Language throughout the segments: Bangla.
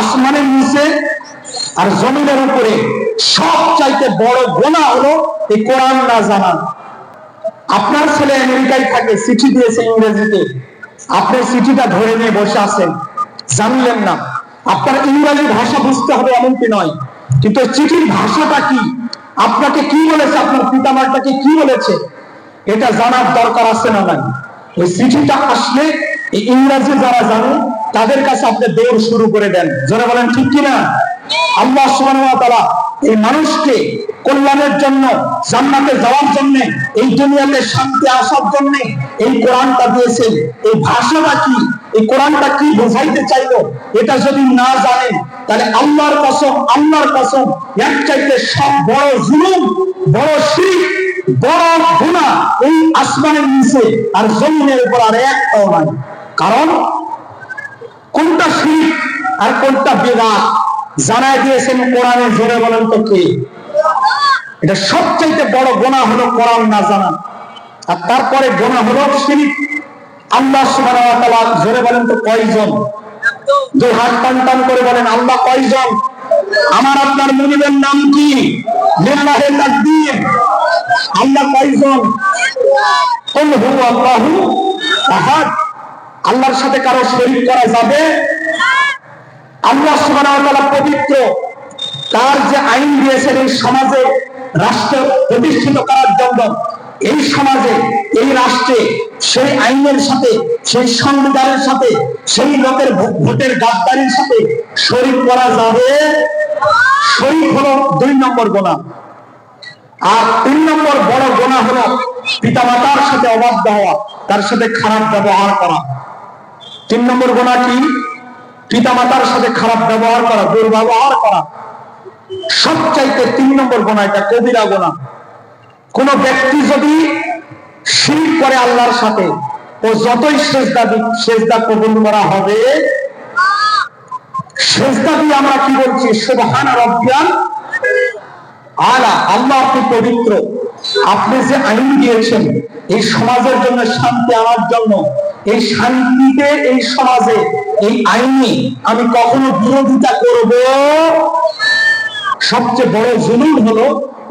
আসমানের নিচে আর জমিনের উপরে সব চাইতে বড় গোনা হলো এই কোরআন না জানা আপনার ছেলে আমেরিকায় থাকে, চিঠি দিয়েছে ইংরেজিতে। আপনি চিঠিটা ধরে নিয়ে বসে আছেন, জানলেন না। আপনার ইংরেজি ভাষা বুঝতে হবে এমনটি নয়, কিন্তু চিঠির ভাষাটা কি? আপনাকে কি বলেছে? আপনার পিতামাতাকে কি বলেছে? এটা জানার দরকার আছে না নাই? ওই চিঠিটা আসলে এই ইংরেজি যারা জানে, তাদের কাছে আপনি দৌড় শুরু করে দেন। যারা বলেন, ঠিক কিনা? আল্লাহ সুবহানাহু এই মানুষকে কল্যাণের জন্য, জান্নাতে যাওয়ার জন্য, এই দুনিয়াতে শান্তি আসার জন্য এই কোরআনটা দিয়েছেন। এই ভাষাটা কি? এই কোরআনটা কি বোঝাইতে চাইলো? এটা যদি না জানেন, তাহলে আল্লাহর কসম আল্লাহর কসম এক চাইতে সব বড় জুলুম, বড় শিরিক, বড় গুনাহ এই আসমানের নিচে আর জমিনের উপর আর একটাও নাই। কারণ কোনটা শিরিক আর কোনটা বেদাত জানাই দিয়েছেন কোরআনে জোরে বলেন তো কে? এটা সবচাইতে বড় গোনা হলো কোরআন না জানা। আর তারপরে গোনা হলো শিরিক। আল্লাহ জোরে বলেন তো কয়জন? দুই হাত টান টান করে বলেন, আল্লাহ কয়জন? আমার আপনার মুনিবের নাম কি? আল্লাহ কয়জন? আল্লাহু আল্লাহর সাথে কারও শরীক করা যাবে? আল্লাহ তাআলা পবিত্র তার যে আইন দিয়েছেন এই সমাজে রাষ্ট্র প্রতিষ্ঠিত করার জন্য, এই সমাজে, এই রাষ্ট্রে সেই আইনের সাথে, সেই সংবিধানের সাথে, সেই লোকের ভোটের গাদ্দারির সাথে শরীক করা যাবে? শরীক হলো দুই নম্বর গোনা। আর তিন নম্বর বড় গোনা হলো পিতামাতার সাথে অবাধ্য হওয়া, তার সাথে খারাপ ব্যবহার করা। তিন নম্বর গোনা কি? পিতামাতার সাথে খারাপ ব্যবহার করা, দুর্ব্যবহার করা। সবচাইতে তিন নম্বর গোনা এটা, কবিরা গোনা কোন ব্যক্তি যদি শিরিক করে আল্লাহর সাথে, ও যতই সেজদা সেজদা কবুল করা হবে, সেজদা দিয়ে আমরা কি বলছি? সুবহান রব্বিয়াল আলা, আল্লাহ আপনি পবিত্র। আপনি যে আইন দিয়েছেন, এই সমাজের জন্য শান্তি আনার জন্য, এই শান্তিতে এই সমাজে, এই আইনে আমি কখনো বিরোধিতা করব? সবচেয়ে বড় জুলুম হলো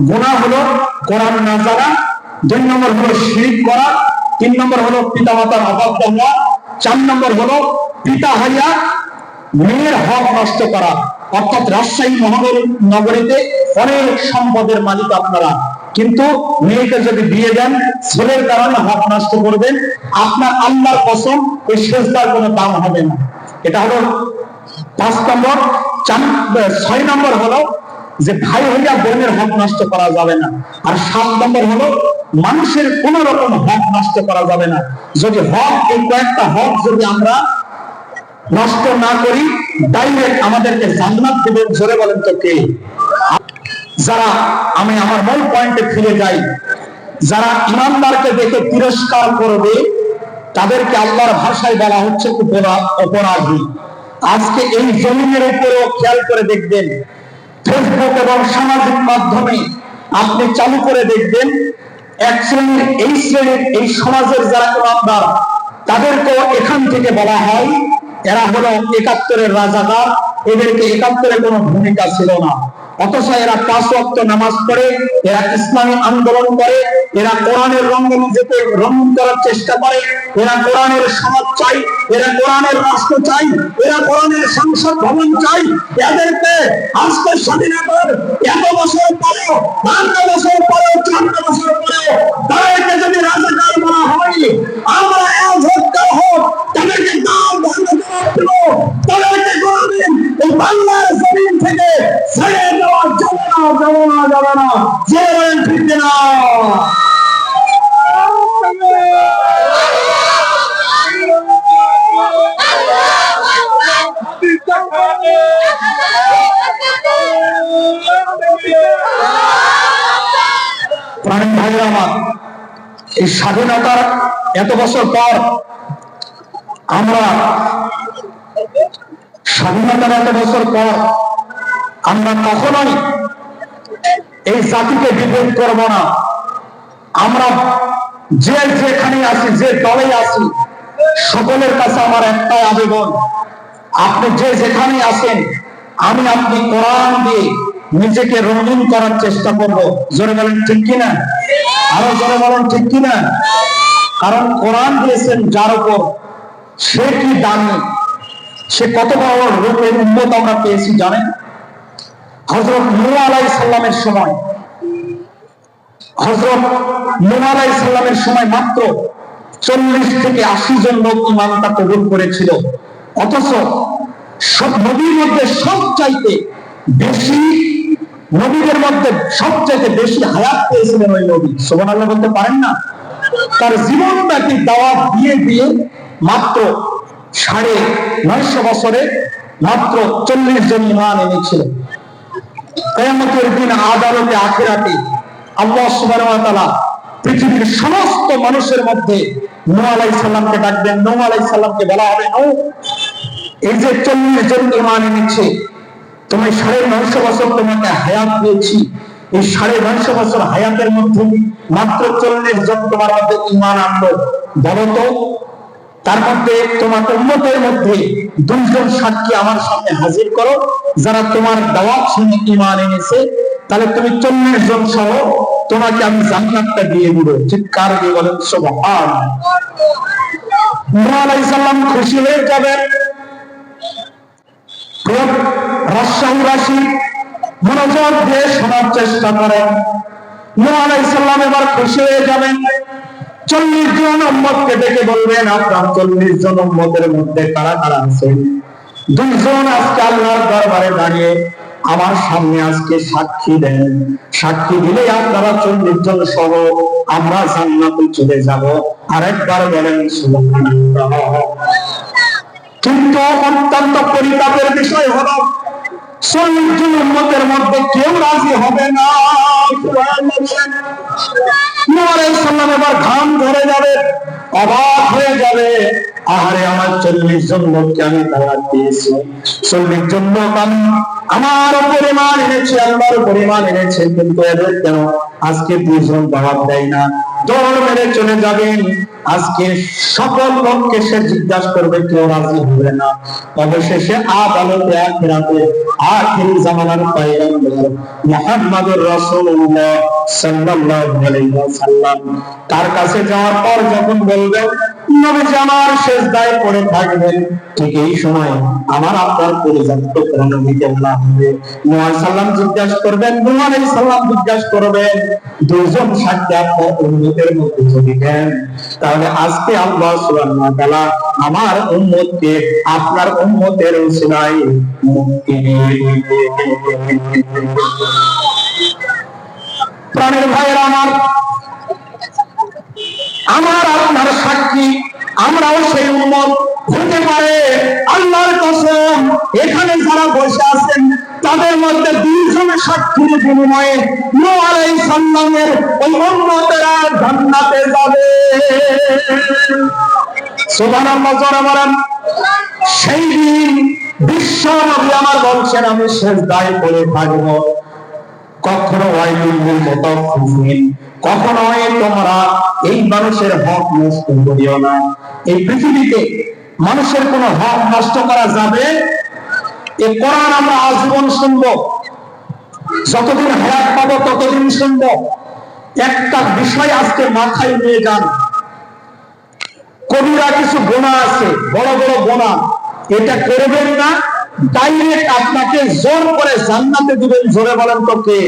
গোনা হলো কোরআন না জানা, দুই নম্বর হলো শিরিক করা, তিন নম্বর হলো পিতা মাতার অভাব হওয়া চার নম্বর হলো পিতা হাইয়া মেয়ের হক নষ্ট করা। অর্থাৎ রাজশাহী মহানগর নগরীতে অনেক সম্পদের মালিক আপনারা। কিন্তু মেয়েকে যদি বিয়ে দেন, ছেলের কারণে হক নষ্ট করবেন, আপনার আল্লাহর কসম, ওই শেষদার কোনো দাম হবে না। এটা হলো পাঁচ নম্বর ছয় নম্বর হলো যে ভাই হইয়া বোনের হক নষ্ট করা যাবে না। আর সাত নম্বর হলো মানুষের কোন রকম হক নষ্ট করা যাবে না। যদি হক, এই কয়েকটা হক যদি আমরা নষ্ট না করি ডাইরেক্ট আমাদেরকে জান্নাত দেবেন জোরে বলেন তো কে? যারা আমি আমার মূল পয়েন্টে ফিরে যাই, যারা ইমানদারকে দেখে তিরস্কার করবে, তাদেরকে আল্লাহর ভাষায় বলা হচ্ছে অপরাধী। আজকে এই জমিনের উপরেও খেয়াল করে দেখবেন ফেসবুক এবং সামাজিক মাধ্যমে আপনি চালু করে দেখবেন, এক শ্রেণির, এই শ্রেণির, এই সমাজের যারা ইমানদার, তাদেরকেও এখান থেকে বলা হয়, এরা হলো একাত্তরের রাজাকার এদেরকে একাত্তরে কোনো ভূমিকা ছিল না। অথচ এরা পাঁচ ওয়াক্ত নামাজ পড়ে, এরা ইসলামী আন্দোলন করে, এরা কোরআনের রঙ নিজেকে রঙিন করার চেষ্টা করে, এরা কোরআনের সমাজ চাই, এরা কোরআনের রাষ্ট্র চাই, এরা কোরআনের সংসদ ভবন চাই। এদেরকে আজকে স্বাধীনতার এত বছর পরেও বান্ন বছর পরেও, চুয়ান্ন বছর পরেও তাদেরকে যদি রাজাকার বলা হয়, আমরা এক হত্যা হোক তাদেরকে দাম বন্ধ করার জন্য তাদেরকে এই বাংলার জমিন থেকে ছেড়ে দেওয়া যাবে না যাবে না যাবে না। না। এই স্বাধীনতার এত বছর পর আমরা স্বাধীনতার এত বছর পর আমরা কখনোই এই জাতিকে বিভেদ করব না। আমরা যে যেখানে আছি, যে দলে আছি, সকলের কাছে আমার একটাই আবেদন, আপনি যে যেখানে আছেন, আমি আপনি কোরআন দিয়ে নিজেকে রঙিন করার চেষ্টা করব। জোরে বলেন ঠিক কিনা? আরও জোরে বলেন ঠিক কিনা? কারণ কোরআন দিয়েছেন যার উপর, সে কি দামি সে কত বড় রূপের উন্নত আমরা পেয়েছি জানেন? হজরত নুয়া আলাই সাল্লামের সময়। হজরত নুয়া আলাই সাল্লামের সময় মাত্র চল্লিশ থেকে আশি জন লোক ইমানটা কবুল করেছিল। অথচ সব নবীর মধ্যে সব চাইতে বেশি, নবীদের মধ্যে সবচাইতে বেশি হায়াত পেয়েছিলেন ওই নবী। সোমান আল্লাহ বলতে পারেন না? তার জীবনটাকে দাওয়াত দিয়ে দিয়ে মাত্র সাড়ে নয়শো বছরে মাত্র চল্লিশ জন ইমান এনেছিলেন কেয়ামতের দিন আদালতে, আখেরাতে আল্লাহ সুবহানাহু পৃথিবীর সমস্ত মানুষের মধ্যে নূহ আলাইহিস সালামকে ডাকবেন। নূহ আলাইহিস সালামকে বলা হবে নূহ এই যে চল্লিশ জন ইমান এনেছে তুমি সাড়ে নয়শো বছর তোমাকে হায়াত দিয়েছি। এই সাড়ে নয়শো বছর হায়াতের মধ্যে মাত্র চল্লিশ জন তোমার মধ্যে ইমান আনলো। বলো তো তার মধ্যে তোমার উন্মতের মধ্যে দুইজন সাক্ষী আমার সামনে হাজির করো। যারা তোমার দাওয়াত শুনে ইমান এনেছে, তাহলে তুমি চল্লিশ জন সহ তোমাকে আমি জান্নাতটা দিয়ে দিব। চিৎকার দিয়ে বলেন সুবহান খুশি হয়ে যাবেন দিয়ে শোনার চেষ্টা করেন। এবার খুশি হয়ে যাবেন। চল্লিশ জন উম্মতকে ডেকে বলবেন, আপনার চল্লিশ জন উম্মতের মধ্যে কারা কারা আছেন দুইজন আজকে আল্লাহর দরবারে দাঁড়িয়ে আমার সামনে আজকে সাক্ষী দেন। সাক্ষী দিলে আপনারা চল্লিশ জন সহ আমরা জান্নাতে চলে যাব। আরেকবার বলেন কিন্তু অত্যন্ত পরিতাপের বিষয় হলো মধ্যে কেউ রাজি হবে না। এবার ঘাম ধরে যাবে, অবাক হয়ে যাবে। আহারে, আমার চল্লিশ জন লোককে আমি দাওয়াত দিয়েছি। চল্লিশ জন লোক আমি আমার পরিমাণ এনেছে, আল্লাহর পরিমাণ এনেছে, কিন্তু এদের কেন? আজকে দুজন দাওয়াত দেয় না। দৌড় মেরে চলে যাবেন। আজকে সকল লোককে সে জিজ্ঞাসা করবে, কেউ রাজি হবে না। অবশেষে আদালতে আখিরি জামানার পায়গম্বর মুহাম্মদুর রাসূলুল্লাহ সাল্লাল্লাহু আলাইহি ওয়াসাল্লাম। তার কাছে যাওয়ার পর যখন বলবেন নবীজি আমার শেষদায় পড়ে থাকবেন। ঠিক এই সময় আমার আপনার পরিজাত কোন নবীকে বলা হবে। নূহ সাল্লাম জিজ্ঞাসা করবেন আলাইহিস সালাম জিজ্ঞাসা করবেন, দুইজন সাক্ষী আপনার উম্মতের মধ্যে যদি দেন তাহলে আজকে আল্লাহ সুবহানাহু ওয়া আমার উম্মতকে আপনার উম্মতের উসিলায় মুক্তি দিয়ে প্রাণের ভাইয়ের আমার আমার সাক্ষী আমরাও সেই উন্মত হতে পারে। আল্লাহর কসম, এখানে যারা বসে আছেন, তাদের মধ্যে দুইজনের সাক্ষীর বিনিময়ে নূহ আলাইহিস সালামের ওই উম্মতেরা জান্নাতে যাবে। সুবহানাল্লাহ, জোরে বলেন। সেই দিন বিশ্ব নবী আমার বলছেন আমি শেষ দায় করে থাকব। কখনো ওয়াইলুল মুতাফফিফিন কখনো তোমরা এই মানুষের হক নষ্ট করিও না। এই পৃথিবীতে মানুষের কোন হক নষ্ট করা যাবে? এই কোরআন আমরা আজীবন শুনব। যতদিন হায়াত পাবো, ততদিন শুনব। একটা বিষয় আজকে মাথায় নিয়ে যান। কবিরা কিছু গোনা আছে, বড় বড় গোনা। এটা করবেন না ডাইরেক্ট আপনাকে জোর করে জান্নাতে দিবেন, জোরে বলেন তো কে?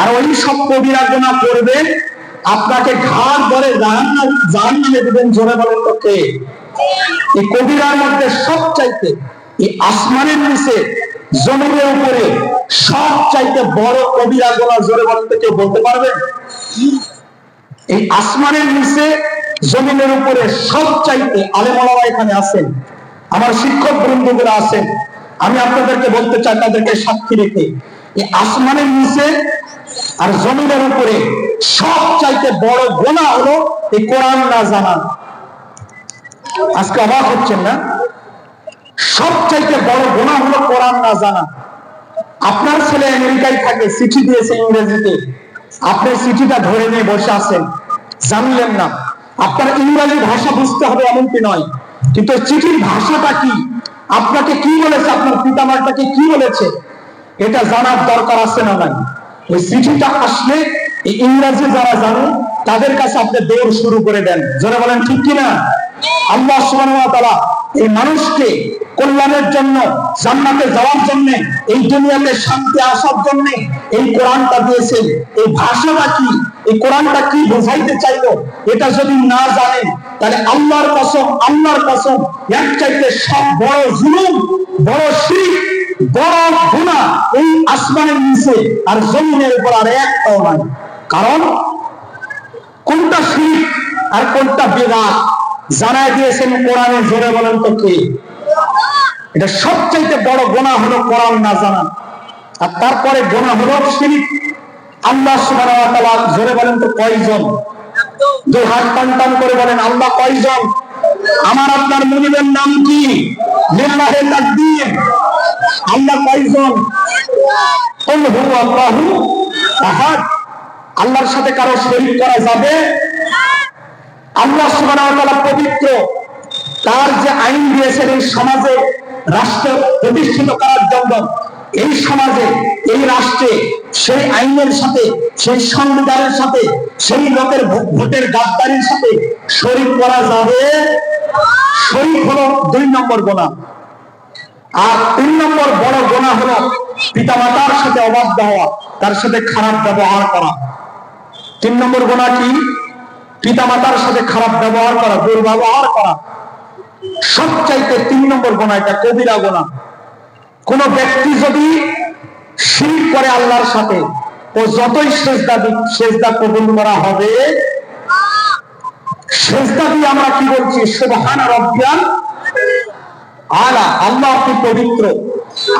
আর ওই সব কবিরা গোনা করবে, আপনাকে ঘাট ধরে জাহান্নামে দিবেন, জোরে বলেন তো কে? এই কবিরার মধ্যে সব চাইতে এই আসমানের নিচে, জমিনের উপরে সব চাইতে বড় কবিরা গোনা জোরে বলেন তো কেউ বলতে পারবে? এই আসমানের নিচে, জমিনের উপরে সব চাইতে আলেমালা এখানে আছেন। আমার শিক্ষক বৃন্দগুলো আছেন, আমি আপনাদেরকে বলতে চাই, তাদেরকে সাক্ষী রেখে আসমানের নিচে আর জমিনের উপরে সব চাইতে বড় গোনা হলো এই কোরআন না জানা আজকে অবাক হচ্ছেন না? সব চাইতে বড় গোনা হলো কোরআন না জানা আপনার ছেলে আমেরিকায় থাকে, চিঠি দিয়েছে ইংরেজিতে। আপনি চিঠিটা ধরে নিয়ে বসে আছেন, জানলেন না। আপনার ইংরেজি ভাষা বুঝতে হবে এমনকি নয়। কিন্তু চিঠির ভাষাটা কি? আপনাকে কি বলেছে? আপনার পিতা মাতাকে কি বলেছে? এটা জানার দরকার আছে না নাই? ওই চিঠিটা আসলে ইংরেজি যারা জানে, তাদের কাছে আপনি দৌড় শুরু করে দেন। যারা বলেন, ঠিক কিনা? আল্লাহ তাআলা এই মানুষকে কল্যাণের জন্য, জান্নাতে যাওয়ার জন্য, এই দুনিয়াতে শান্তি আসার জন্য এই কোরআনটা দিয়েছেন। এই ভাষাটা কি? এই কোরআনটা কি বোঝাইতে চাইলো? এটা যদি না জানেন তাহলে আল্লাহর কসম আল্লাহর কসম এক চাইতে সব বড় জুলুম, বড় শিরিক, বড় গুনাহ এই আসমানের নিচে আর জমিনের উপর আর একটাও নাই। কারণ কোনটা শিরিক আর কোনটা বেদাত জানাই দিয়েছেন কোরআনে জোরে বলেন তো কে? এটা সবচাইতে বড় গোনা হলো কোরআন না জানা। আর তারপরে গোনা হলো শিরিক। আল্লাহ তাআলা জোরে বলেন তো কয়জন? দুই হাত টান টান করে বলেন, আল্লাহ কয়জন? আমার আপনার মুনিবের নাম কি? লিল্লাহি আল্লাহ কয়জন? আল্লাহর সাথে কারও শরীক করা যাবে? আল্লাহ সুবহানাহু পবিত্র। তার যে আইন দিয়েছেন এই সমাজে রাষ্ট্র প্রতিষ্ঠিত করার জন্য। এই সমাজে, এই রাষ্ট্রে, সেই আইনের সাথে, সেই সংবিধানের সাথে, সেই লোকের ভোটের গাদ্দারির সাথে শরীক করা যাবে। শরীক হলো দুই নম্বর গোনা। আর তিন নম্বর বড় গোনা হলো পিতামাতার সাথে অবাধ্য হওয়া তার সাথে খারাপ ব্যবহার করা। তিন নম্বর গোনা কি? পিতামাতার সাথে খারাপ ব্যবহার করা, দুর্ব্যবহার করা। সবচাইতে তিন নম্বর গোনা এটা কবিরা গোনা। কোন ব্যক্তি যদি শির করে আল্লাহর সাথে, ও যতই সেজদা দিক সেজদা কবুল করা হবে, সেজদা দিয়ে আমরা কি বলছি? সুবহান রব্বিয়াল আলা, আল্লাহ আপনি পবিত্র।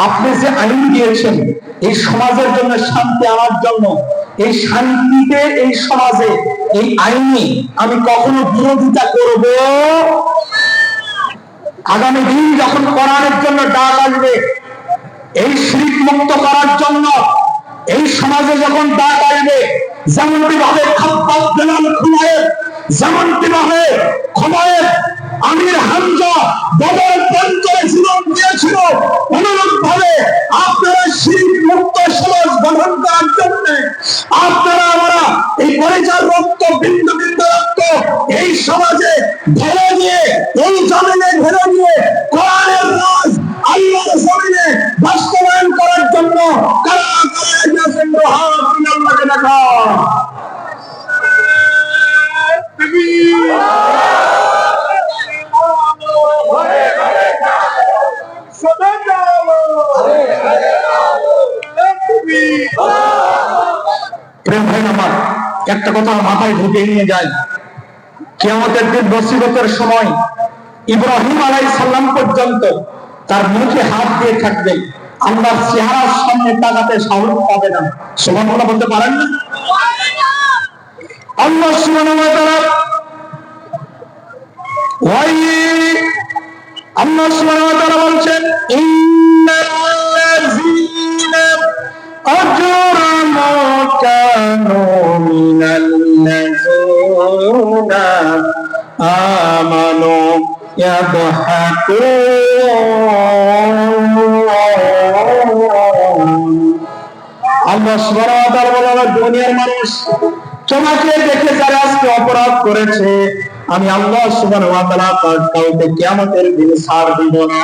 আপনি যে আইন দিয়েছেন, এই সমাজের জন্য শান্তি আনার জন্য, এই শান্তিতে এই সমাজে, এই আইনে আমি কখনো বিরোধিতা করব? আগামী দিন যখন কোরআনের জন্য ডাক আসবে এই শিরিক মুক্ত করার জন্য এই সমাজে যখন ডাক আসবে যেমনটি ভাবে খাব্বাব বেলাল খুনায়ের যেমনটি ভাবে খুনায়ের আমির হামজা বদর প্রান্তরে জীবন দিয়েছিল অনুরূপ ভাবে আপনারা শিরিক মুক্ত সমাজ গঠন করার জন্য আপনারা আমরা এই পরিচার রক্ত, বিন্দু বিন্দু রক্ত এই সমাজে ধরে নিয়ে, এই জমিনে আল্লাহকে দেখা একটা কথা মাথায় ঢুকে নিয়ে যায় কেয়ামতের দিন বসিবতের সময় ইব্রাহিম আলাই সাল্লাম পর্যন্ত তার মুখে হাত দিয়ে থাকবে। আল্লাহর চেহারার সামনে তাকাতে সাহস পাবে না। সমান কথা বলতে পারেন না? আল্লাহ সুবহানাহু ওয়া দুনিয়ার মানুষ তোমাকে দেখে যারা আজকে অপরাধ করেছে, আমি আল্লাহ সুবান কাউকে কিয়ামতের দিন ছাড় দিব না।